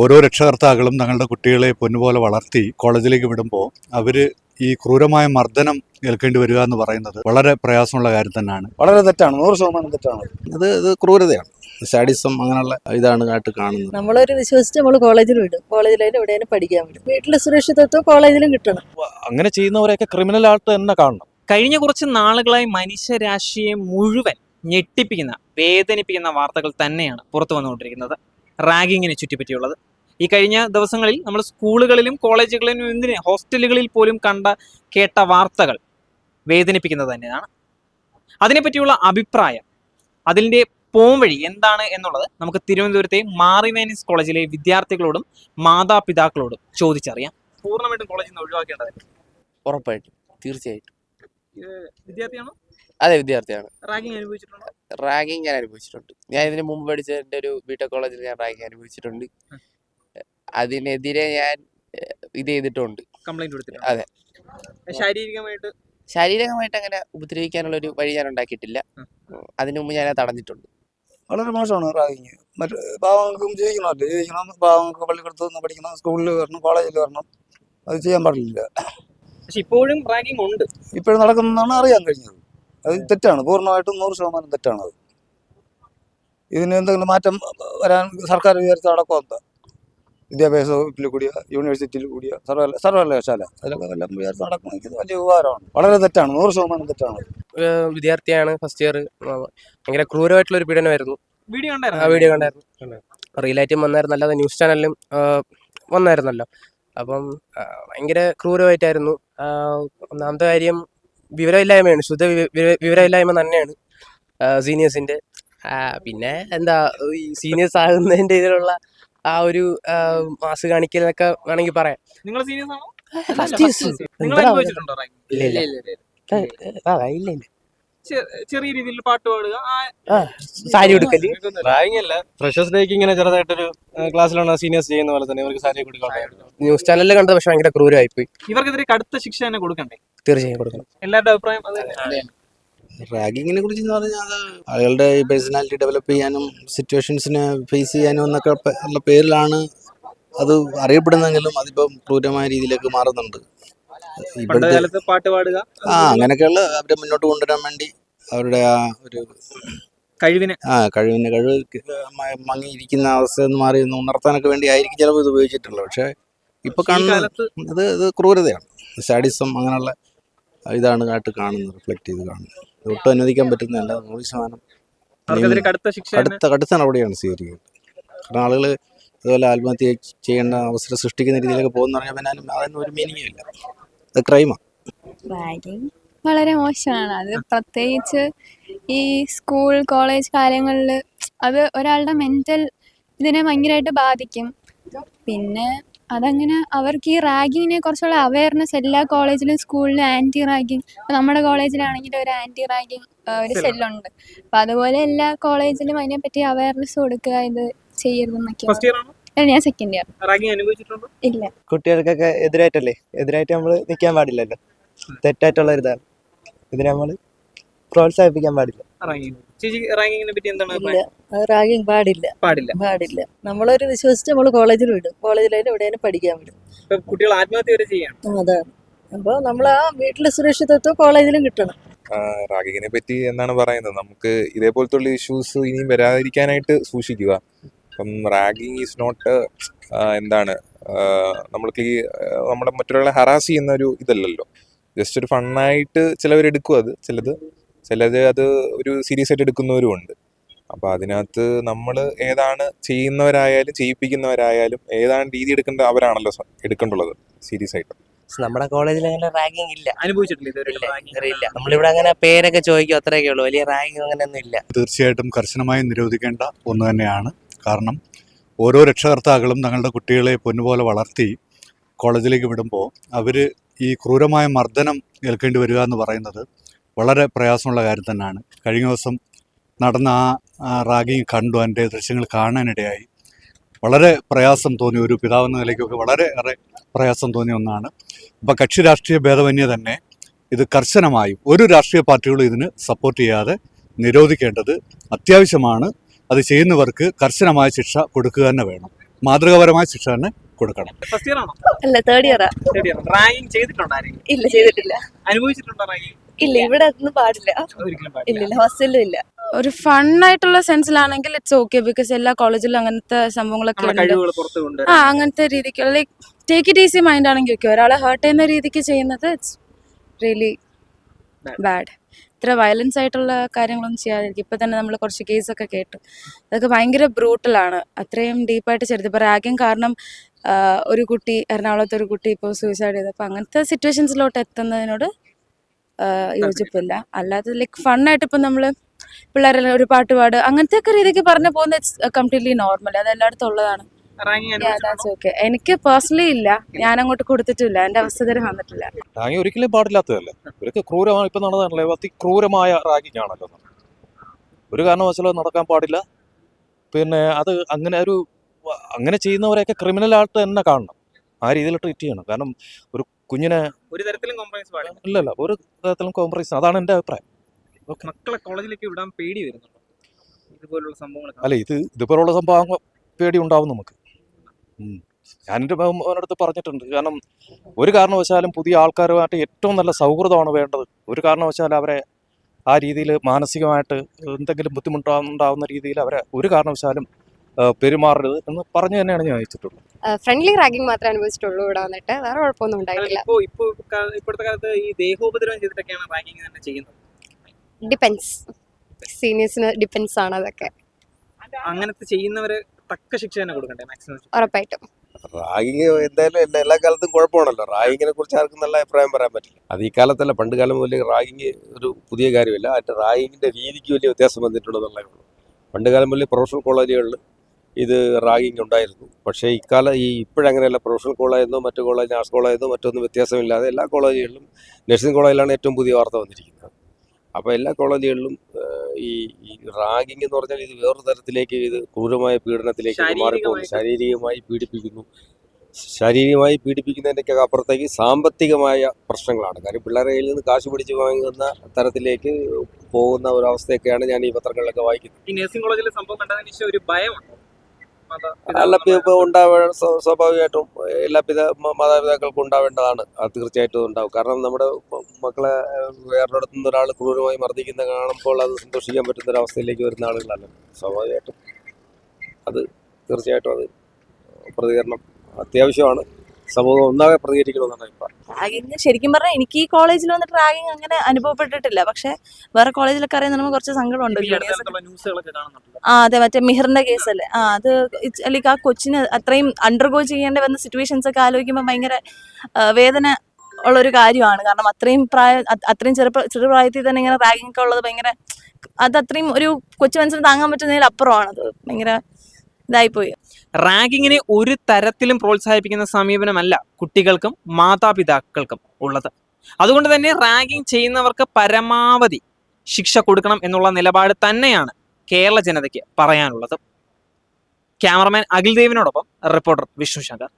ഓരോ രക്ഷകർത്താക്കളും തങ്ങളുടെ കുട്ടികളെ പൊന്നുപോലെ വളർത്തി കോളേജിലേക്ക് വിടുമ്പോൾ അവർ ഈ ക്രൂരമായ മർദ്ദനം ഏൽക്കേണ്ടി വരിക എന്ന് പറയുന്നത് വളരെ പ്രയാസമുള്ള കാര്യം തന്നെയാണ്. വളരെ തെറ്റാണ്. നൂറ് ശതമാനം തെറ്റാണ്. അത് ഇത് ക്രൂരതയാണ്. സാഡിസം അങ്ങനെയുള്ള ഇതാണ് ആയിട്ട് കാണുന്നത്. നമ്മളൊരു വിശ്വസിച്ച് നമ്മൾ കോളേജിൽ വിടും. കോളേജിലായാലും എവിടെയും പഠിക്കാൻ വിടും. വീട്ടിലെ സുരക്ഷിതത്വം കോളേജിലും കിട്ടണം. അങ്ങനെ ചെയ്യുന്നവരെയൊക്കെ ക്രിമിനൽ ആയിട്ട് തന്നെ കാണണം. കഴിഞ്ഞ കുറച്ച് നാളുകളായി മനുഷ്യരാശിയെ മുഴുവൻ ഞെട്ടിപ്പിക്കുന്ന വേദനിപ്പിക്കുന്ന വാർത്തകൾ തന്നെയാണ് പുറത്തു വന്നുകൊണ്ടിരിക്കുന്നത്. റാഗിങ്ങിനെ ചുറ്റിപ്പറ്റിയുള്ളത്. ഈ കഴിഞ്ഞ ദിവസങ്ങളിൽ നമ്മൾ സ്കൂളുകളിലും കോളേജുകളിലും എന്തിന് ഹോസ്റ്റലുകളിൽ പോലും കണ്ട കേട്ട വാർത്തകൾ വേദനിപ്പിക്കുന്നത് തന്നെയാണ്. അതിനെപ്പറ്റിയുള്ള അഭിപ്രായം അതിന്റെ പോംവഴി എന്താണ് എന്നുള്ളത് നമുക്ക് തിരുവനന്തപുരത്തെ മാറിവേനിസ് കോളേജിലെ വിദ്യാർത്ഥികളോടും മാതാപിതാക്കളോടും ചോദിച്ചറിയാം. പൂർണമായിട്ടും കോളേജിൽ നിന്ന് ഒഴിവാക്കേണ്ടത് ഉറപ്പായിട്ടും. തീർച്ചയായിട്ടും. വിദ്യാർത്ഥിയാണോ? അതെ വിദ്യാർത്ഥിയാണ്. റാഗിങ് അനുഭവിച്ചിട്ടുണ്ടോ? റാഗിങ് ഞാൻ അനുഭവിച്ചിട്ടുണ്ട്. ഞാൻ ഇതിന് മുമ്പ് പഠിച്ച എന്റെ ഒരു ബിടെക് കോളേജിൽ ഞാൻ റാഗിങ് അനുഭവിച്ചിട്ടുണ്ട്. അതിനെതിരെ ഞാൻ ഇത് ചെയ്തിട്ടുണ്ട്. കംപ്ലൈന്റ് അതെ. ശാരീരികമായിട്ട്? ശാരീരികമായിട്ട് അങ്ങനെ ഉപദ്രവിക്കാനുള്ള ഒരു വഴി ഞാൻ ഉണ്ടാക്കിയിട്ടില്ല. അതിനു മുമ്പ് ഞാൻ തടഞ്ഞിട്ടുണ്ട്. വളരെ മോശമാണ് റാഗിങ് മറ്റ് പാവങ്ങൾക്കും ജീവിക്കണമല്ലോ ജീവിക്കണം. പാവങ്ങൾക്ക് പള്ളിക്കടുത്ത് നിന്ന് പഠിക്കണം. സ്കൂളിൽ വരണം. കോളേജിൽ വരണം. അത് ചെയ്യാൻ പാടില്ല. പക്ഷെ ഇപ്പോഴും റാഗിങ് ഉണ്ട്. ഇപ്പോഴും നടക്കുന്നതാണ് അറിയാൻ കഴിഞ്ഞത്. അത് തെറ്റാണ്. പൂർണമായിട്ടും നൂറ് ശതമാനം തെറ്റാണ് അത് ഇതിന് എന്തെങ്കിലും മാറ്റം വരാൻ സർക്കാർ വിചാരിച്ച അടക്കം എന്താ വിദ്യാഭ്യാസ വകുപ്പിൽ കൂടിയ യൂണിവേഴ്സിറ്റിയിൽ കൂടിയ സർവകല സർവകലാശാല അതിലൊക്കെ എല്ലാം വിചാരിച്ച് നടക്കുന്നത് വലിയ ഉപകാരമാണ്. വളരെ തെറ്റാണ്. നൂറ് ശതമാനം തെറ്റാണ്. ഒരു വിദ്യാർത്ഥിയാണ് ഫസ്റ്റ് ഇയർ ഭയങ്കര ക്രൂരമായിട്ടുള്ള ഒരു പീഡനമായിരുന്നു. വീഡിയോ ആ വീഡിയോ കണ്ടായിരുന്നു. റിയലായിട്ടും വന്നായിരുന്നു. അല്ലാതെ ന്യൂസ് ചാനലിലും വന്നായിരുന്നല്ലോ. അപ്പം ഭയങ്കര ക്രൂരമായിട്ടായിരുന്നു. ഒന്നാമത്തെ കാര്യം വിവരമില്ലായ്മയാണ്. ശുദ്ധ വിവ- വിവ- വിവരമില്ലായ്മ തന്നെയാണ് സീനിയേഴ്സിന്റെ പിന്നെ എന്താ ഈ സീനിയേഴ്സ് ആകുന്നതിന്റെ ഇതിലുള്ള ആ ഒരു മാസ് കാണിക്കലൊക്കെ വേണമെങ്കിൽ പറയാം. നിങ്ങൾ ആണോ ഫസ്റ്റ് ഇയേഴ്സ് ഇല്ല ഇല്ല ഇല്ല ഇല്ല. ചെറിയ രീതിയിൽ പാട്ട് പാടുക ആ സാരി റാഗിങ് അല്ല ഫ്രഷേഴ്സ് ഡേക്ക് ഇങ്ങനെ ചെറുതായിട്ടൊരു ക്ലാസ്സിലാണ് സീനിയേഴ്സ് ചെയ്യുന്ന പോലെ തന്നെ ഇവർക്ക് സാരി കൊടുക്കണം ന്യൂസ് ചാനലിൽ കണ്ടത് പക്ഷെ ഭയങ്കര ക്രൂരമായിപ്പോയി. ഇവർക്കെതിരെ കടുത്ത ശിക്ഷ തന്നെ കൊടുക്കണ്ടേ? തീർച്ചയായും കൊടുക്കണം. എല്ലാവരുടെ അഭിപ്രായം. റാഗിങ്ങിനെ കുറിച്ച് എന്ന് പറഞ്ഞാൽ അത് ആളുകളുടെ പേഴ്സണാലിറ്റി ഡെവലപ്പ് ചെയ്യാനും സിറ്റുവേഷൻസിനെ ഫേസ് ചെയ്യാനും എന്നൊക്കെ ഉള്ള പേരിലാണ് അത് അറിയപ്പെടുന്നെങ്കിലും അതിപ്പം ക്രൂരമായ രീതിയിലേക്ക് മാറുന്നുണ്ട്. ഇപ്പോഴത്തെ പാട്ട് പാടുക? ആ അങ്ങനെയൊക്കെയുള്ള അവരെ മുന്നോട്ട് കൊണ്ടുവരാൻ വേണ്ടി അവരുടെ ആ ഒരു കഴിവിനെ. ആ കഴിവിന് കഴിവ് മങ്ങിയിരിക്കുന്ന അവസ്ഥ എന്ന് മാറി ഒന്ന് ഉണർത്താനൊക്കെ വേണ്ടി ആയിരിക്കും ചിലപ്പോൾ ഇത് ഉപയോഗിച്ചിട്ടുള്ളത്. പക്ഷേ ഇപ്പൊ കാണുന്ന അത് ഇത് ക്രൂരതയാണ്. സാഡിസം അങ്ങനെയുള്ള ഇതാണ് ആയിട്ട് കാണുന്നത് റിഫ്ലക്ട് ചെയ്ത് കാണുന്നത്. ഒട്ടും അനുവദിക്കാൻ പറ്റുന്നതല്ല നൂറ് ശതമാനം അവർക്കെതിരെ കടുത്ത കടുത്ത നടപടിയാണ് സ്വീകരിക്കുന്നത് കാരണം ആളുകൾ അതുപോലെ ആത്മഹത്യ ചെയ്യേണ്ട അവസരം സൃഷ്ടിക്കുന്ന രീതിയിലൊക്കെ പോകുന്ന പറഞ്ഞാൽ പിന്നെ അതിന് അതിന് ഒരു മീനിങ്ങും ഇല്ല. അത് ക്രൈമാണ് റാഗിങ് വളരെ മോശമാണ്. അത് പ്രത്യേകിച്ച് ഈ സ്കൂൾ കോളേജ് കാര്യങ്ങളിൽ അത് ഒരാളുടെ മെന്റൽ ഇതിനെ ഭയങ്കരമായിട്ട് ബാധിക്കും. പിന്നെ അതങ്ങനെ അവർക്ക് ഈ റാഗിങ്ങിനെ കുറിച്ചുള്ള അവയർനെസ് എല്ലാ കോളേജിലും സ്കൂളിലും ആന്റി റാഗിങ്. നമ്മുടെ കോളേജിലാണെങ്കിൽ ഒരു ആന്റി റാഗിങ് ഒരു. സെല്ലുണ്ട് അപ്പൊ അതുപോലെ എല്ലാ കോളേജിലും അതിനെപ്പറ്റി അവയർനെസ് കൊടുക്കുക ഇത് ചെയ്യരുതെന്നൊക്കെ ഞാൻ സെക്കൻഡ് ഇയർ ഇല്ല. കുട്ടികൾക്കൊക്കെ എതിരായിട്ടല്ലേ? എതിരായിട്ട് നമ്മൾ നിൽക്കാൻ പാടില്ലല്ലോ. തെറ്റായിട്ടുള്ള ഒരു ഇതാണ് ഇതിനെ നമ്മൾ പ്രോത്സാഹിപ്പിക്കാൻ പാടില്ല. ചേച്ചി റാഗിങ്ങിനെ പറ്റി എന്താണ്? റാഗിങ് പാടില്ല. പാടില്ല. പാടില്ല. നമ്മളൊരു വിശ്വസിച്ച് നമ്മൾ കോളേജിൽ വിടും. കോളേജിലായാലും എവിടെയും പഠിക്കാൻ വിടും. കുട്ടികൾ ആത്മഹത്യ വരെ ചെയ്യണം. അതാണ്. അപ്പോൾ നമ്മൾ ആ വീട്ടിലെ സുരക്ഷിതത്വം കോളേജിലും കിട്ടണം. റാഗിങ്ങിനെ പറ്റി എന്താണ് പറയുന്നത്? നമുക്ക് ഇതേപോലത്തുള്ള ഇഷ്യൂസ് ഇനിയും വരാതിരിക്കാനായിട്ട് സൂക്ഷിക്കുക. അപ്പം റാഗിങ് ഈസ് നോട്ട് എന്താണ്? നമ്മൾക്ക് ഈ നമ്മളെ മറ്റൊരാളെ ഹറാസ് ചെയ്യുന്ന ഒരു ഇതല്ലല്ലോ. ജസ്റ്റ് ഒരു ഫണ്ണായിട്ട് ചിലവർ എടുക്കും അത് ചിലത് ചിലത് അത് ഒരു സീരിയസ് ആയിട്ട് എടുക്കുന്നവരും ഉണ്ട്. അപ്പോൾ അതിനകത്ത് നമ്മൾ ഏതാണ് ചെയ്യുന്നവരായാലും ചെയ്യിപ്പിക്കുന്നവരായാലും ഏതാണ് രീതി എടുക്കേണ്ട അവരാണല്ലോ എടുക്കേണ്ടത് എടുക്കേണ്ടുള്ളത് സീരിയസ് ആയിട്ട്. നമ്മുടെ കോളേജിൽ അങ്ങനെ റാഗിങ് ഇല്ല. അനുഭവിച്ചിട്ടില്ല നമ്മളിവിടെ അങ്ങനെ പേരൊക്കെ ചോദിക്കും അത്രയൊക്കെ ഉള്ളൂ. വലിയ റാഗിങ് അങ്ങനെ ഒന്നും ഇല്ല. തീർച്ചയായിട്ടും കർശനമായി നിരോധിക്കേണ്ട ഒന്ന് തന്നെയാണ്. കാരണം ഓരോ രക്ഷകർത്താക്കളും തങ്ങളുടെ കുട്ടികളെ പൊന്നുപോലെ വളർത്തി കോളേജിലേക്ക് വിടുമ്പോൾ അവർ ഈ ക്രൂരമായ മർദ്ദനം ഏൽക്കേണ്ടി വരിക എന്ന് പറയുന്നത് വളരെ പ്രയാസമുള്ള കാര്യം തന്നെയാണ്. കഴിഞ്ഞ ദിവസം നടന്ന ആ റാഗിങ് കണ്ടു. അതിന്റെ ദൃശ്യങ്ങൾ കാണാനിടയായി. വളരെ പ്രയാസം തോന്നി ഒരു പിതാവെന്ന നിലയ്ക്കൊക്കെ വളരെ ഏറെ പ്രയാസം തോന്നിയ ഒന്നാണ്. അപ്പോൾ കക്ഷി രാഷ്ട്രീയ ഭേദമന്യേ തന്നെ ഇത് കർശനമായി ഒരു രാഷ്ട്രീയ പാർട്ടികളും ഇതിന് സപ്പോർട്ട് ചെയ്യാതെ നിരോധിക്കേണ്ടത് അത്യാവശ്യമാണ്. അത് ചെയ്യുന്നവർക്ക് കർശനമായ ശിക്ഷ കൊടുക്കുക തന്നെ വേണം. മാതൃകാപരമായ ശിക്ഷ തന്നെ കൊടുക്കണം. ഫസ്റ്റ് ഇയർ ആണോ? അല്ല തേർഡ് ഇയറാ തേർഡ് ഇയർ ഇല്ല ചെയ്തിട്ടില്ല. അനുഭവിച്ചിട്ടുണ്ടോ ഇല്ല ഇവിടെ ഒന്നും പാടില്ല. ഒരിക്കലും പാടില്ല. ഇല്ല ഹോസ്റ്റലിലും ഇല്ല. ഒരു ഫൺ ആയിട്ടുള്ള സെൻസിലാണെങ്കിൽ ഇറ്റ്സ് ഓക്കെ ബിക്കോസ് എല്ലാ കോളേജിലും അങ്ങനത്തെ സംഭവങ്ങളൊക്കെ നമ്മുടെ ഉണ്ട്. കഴിവുകൾ പുറത്ത് ആ അങ്ങനത്തെ രീതിക്ക് like take it easy mind ആണെങ്കിൽ ഓക്കെ ഒരാളെ ഹേർട്ട് ചെയ്യുന്ന രീതിക്ക് ചെയ്യുന്നത് ഇറ്റ്സ് റിയലി ബാഡ് ഇത്ര വയലൻസ് ആയിട്ടുള്ള കാര്യങ്ങളൊന്നും ചെയ്യാതിരിക്കും ഇപ്പൊ തന്നെ നമ്മൾ കുറച്ച് കേസൊക്കെ കേട്ടു. അതൊക്കെ ഭയങ്കര ബ്രൂട്ടലാണ് അത്രയും ഡീപ്പായിട്ട് ചെറുത്. ഇപ്പോൾ റാഗിങ് കാരണം ആ, ഒരു കുട്ടി എറണാകുളത്ത് ഒരു കുട്ടി ഇപ്പോൾ സൂയിസൈഡ് ചെയ്തു. അപ്പോൾ അങ്ങനത്തെ സിറ്റുവേഷൻസിലോട്ട് എത്തുന്നതിനോട് യോജിപ്പില്ല. അല്ലാതെ ലൈക്ക് ഫണ്ണായിട്ട് ഇപ്പം നമ്മൾ പിള്ളേരെല്ലാം ഒരു പാട്ട് പാട് അങ്ങനത്തെ ഒക്കെ രീതിക്ക് പറഞ്ഞു പോകുന്ന ഇറ്റ്സ് കംപ്ലീറ്റ്ലി നോർമൽ അത് എല്ലായിടത്തും ഉള്ളതാണ്. എനിക്ക് പേഴ്സണലി ഇല്ല. ഞാൻ അങ്ങോട്ട് കൊടുത്തിട്ടില്ല. എന്റെ അവസ്ഥ ഇതുവരെ വന്നിട്ടില്ല. റാഗി ഒരിക്കലും പാടില്ലാത്തതല്ലേ? ഇവരൊക്കെ ക്രൂരമാണ് ഇപ്പം നടന്നതല്ലേ അതിക്രൂരമായ റാഗിങ് ആണല്ലോ ഒരു കാരണവശാലും നടക്കാൻ പാടില്ല. പിന്നെ അത് അങ്ങനെ ഒരു അങ്ങനെ ചെയ്യുന്നവരെയൊക്കെ ക്രിമിനലായിട്ട് തന്നെ കാണണം. ആ രീതിയിൽ ട്രീറ്റ് ചെയ്യണം. കാരണം ഒരു കുഞ്ഞിനെ ഒരു തരത്തിലും കോംപ്രമൈസ് പാടില്ല. ഇല്ലല്ല ഒരു തരത്തിലും കോംപ്രമൈസ് അതാണ് എന്റെ അഭിപ്രായം. മക്കളെ കോളേജിലേക്ക് വിടാൻ പേടി വരുന്നുണ്ടോ? ഇതുപോലുള്ള സംഭവങ്ങൾ അല്ല ഇത് ഇതുപോലുള്ള സംഭവം പേടി ഉണ്ടാവും നമുക്ക്. ഞാൻ ഞാനെന്റെ അടുത്ത് പറഞ്ഞിട്ടുണ്ട്. കാരണം ഒരു കാരണവശാലും പുതിയ ആൾക്കാരുമായിട്ട് ഏറ്റവും നല്ല സൗഹൃദമാണ് വേണ്ടത്. ഒരു കാരണവശാലും അവരെ ആ രീതിയിൽ മാനസികമായിട്ട് എന്തെങ്കിലും ബുദ്ധിമുട്ടുണ്ടാവുന്ന രീതിയിൽ അവരെ ഒരു കാരണവശാലും പെരുമാറരുത് എന്ന് പറഞ്ഞു തന്നെയാണ് ഞാൻ അയച്ചിട്ടുള്ളത് ഫ്രണ്ട്ലി റാഗിങ് മാത്രമേ അനുഭവിച്ചിട്ടുള്ളൂ ഇവിടെ വന്നിട്ട്. വേറെ കുഴപ്പമൊന്നും ഉണ്ടായിട്ടില്ല. ഇപ്പോ ഇപ്പോ കാ- ഇപ്പോഴത്തെ കാലത്ത് ഈ ദേഹോപദ്രവം ചെയ്തിട്ടൊക്കെയാണ് റാഗിങ് തന്നെ ചെയ്യുന്നത്. ഡിപ്പെൻസ് സീനിയേഴ്സിന് ഡിപ്പെൻസ് ആണ് അതൊക്കെ. അങ്ങനത്തെ ചെയ്യുന്നവര് തക്ക ശിക്ഷ തന്നെ കൊടുക്കണ്ടേ മാക്സിമം ഉറപ്പായിട്ടും. റാഗിങ് എന്തായാലും എല്ലാ എല്ലാ കാലത്തും കുഴപ്പമാണല്ലോ. റാഗിങ്ങിനെ കുറിച്ച് ആർക്കും നല്ല അഭിപ്രായം പറയാൻ പറ്റില്ല. അത് ഈ കാലത്തല്ല പണ്ട് കാലം മുതൽ റാഗിങ് ഒരു പുതിയ കാര്യമല്ല. അതിന്റെ റാഗിങ്ങിന്റെ രീതിക്ക് വലിയ വ്യത്യാസം വന്നിട്ടുണ്ടെന്നുള്ളതേ ഉള്ളൂ. പണ്ട് കാലം മുതൽ പ്രൊഫഷണൽ കോളേജുകളിൽ ഇത് റാഗിങ് ഉണ്ടായിരുന്നു. പക്ഷേ ഇക്കാലം ഈ ഇപ്പോഴങ്ങനെയല്ല. പ്രൊഫഷണൽ കോളേജെന്നോ മറ്റു കോളേജ് ആർട്സ് കോളേജെന്നോ മറ്റൊന്നും വ്യത്യാസമില്ലാതെ എല്ലാ കോളേജുകളിലും നഴ്സിംഗ് കോളേജിലാണ് ഏറ്റവും പുതിയ വാർത്ത വന്നിരിക്കുന്നത്. അപ്പോൾ എല്ലാ കോളേജുകളിലും ഈ ഈ റാഗിങ് എന്ന് പറഞ്ഞാൽ ഇത് വേറൊരു തരത്തിലേക്ക് ഇത് ക്രൂരമായ പീഡനത്തിലേക്ക് മാറിപ്പോകുന്നു. ശാരീരികമായി. പീഡിപ്പിക്കുന്നു. ശാരീരികമായി പീഡിപ്പിക്കുന്നതിന്റെയൊക്കെ അപ്പുറത്തേക്ക് സാമ്പത്തികമായ പ്രശ്നങ്ങളാണ്. കാര്യം പിള്ളേരെ കയ്യിൽ നിന്ന് കാശ് പിടിച്ച് വാങ്ങുന്ന തരത്തിലേക്ക് പോകുന്ന ഒരവസ്ഥയൊക്കെയാണ് ഞാൻ ഈ പത്രങ്ങളിലൊക്കെ വായിക്കുന്നത്. ഈ നഴ്സിംഗ് കോളേജിലെ സംഭവം കണ്ടതിന് ശേഷം ഒരു ഭയമുണ്ട്. മാതാ- അല്ല പിതാക്കന്മാർക്ക് ഇപ്പോൾ ഉണ്ടാവേണ്ട സ്വ- സ്വാഭാവികമായിട്ടും എല്ലാ പിതാ മാതാപിതാക്കൾക്കും ഉണ്ടാവേണ്ടതാണ്. അത് തീർച്ചയായിട്ടും ഉണ്ടാവും. കാരണം നമ്മുടെ മക്കളെ മക്കളെ വേറൊരിടത്തു നിന്ന് ഒരാൾ ക്രൂരമായി മർദ്ദിക്കുന്ന കാണുമ്പോൾ അത് സന്തോഷിക്കാൻ പറ്റുന്ന ഒരു അവസ്ഥയിലേക്ക് വരുന്ന ആളുകളല്ല? സ്വാഭാവികമായിട്ടും. അത് തീർച്ചയായിട്ടും അത് പ്രതികരണം അത്യാവശ്യമാണ്. സമൂഹം ഒന്നാകെ പ്രതികരിക്കണമെന്നാണ് അഭിപ്രായം. റാഗിങ് ശരിക്കും പറഞ്ഞാൽ എനിക്ക് ഈ കോളേജിൽ വന്നിട്ട് റാഗിങ് അങ്ങനെ അനുഭവപ്പെട്ടിട്ടില്ല. പക്ഷെ വേറെ കോളേജിലൊക്കെ അറിയാൻ നമുക്ക് കുറച്ച് സങ്കടമുണ്ട്. ഈ ഒക്കെ. ആ അതെ മറ്റേ മിഹറിന്റെ കേസല്ലേ? ആ അത് അല്ലെങ്കിൽ ആ കൊച്ചിന് അത്രയും അണ്ടർഗോ ചെയ്യേണ്ടി വന്ന സിറ്റുവേഷൻസ് ഒക്കെ ആലോചിക്കുമ്പോൾ ഭയങ്കര ആ, വേദന ഉള്ളൊരു കാര്യമാണ്. കാരണം അത്രയും പ്രായം അത് അത്രയും ചെറുപ്പ ചെറുപ്രായത്തിൽ തന്നെ ഇങ്ങനെ റാഗിങ് ഒക്കെ ഉള്ളത് ഭയങ്കര അത് അത്രയും ഒരു കൊച്ചു മനസ്സിന് താങ്ങാൻ പറ്റുന്നതിൽ അപ്പുറമാണ് അത് ഭയങ്കര ഇതായിപ്പോയി. റാഗിങ്ങിനെ ഒരു തരത്തിലും പ്രോത്സാഹിപ്പിക്കുന്ന സമീപനമല്ല കുട്ടികൾക്കും മാതാപിതാക്കൾക്കും ഉള്ളത്. അതുകൊണ്ട് തന്നെ റാഗിങ് ചെയ്യുന്നവർക്ക് പരമാവധി ശിക്ഷ കൊടുക്കണം എന്നുള്ള നിലപാട് തന്നെയാണ് കേരള ജനതയ്ക്ക് പറയാനുള്ളത്. ക്യാമറമാൻ അഖിൽ ദേവിനോടൊപ്പം റിപ്പോർട്ടർ വിഷ്ണു ശങ്കർ.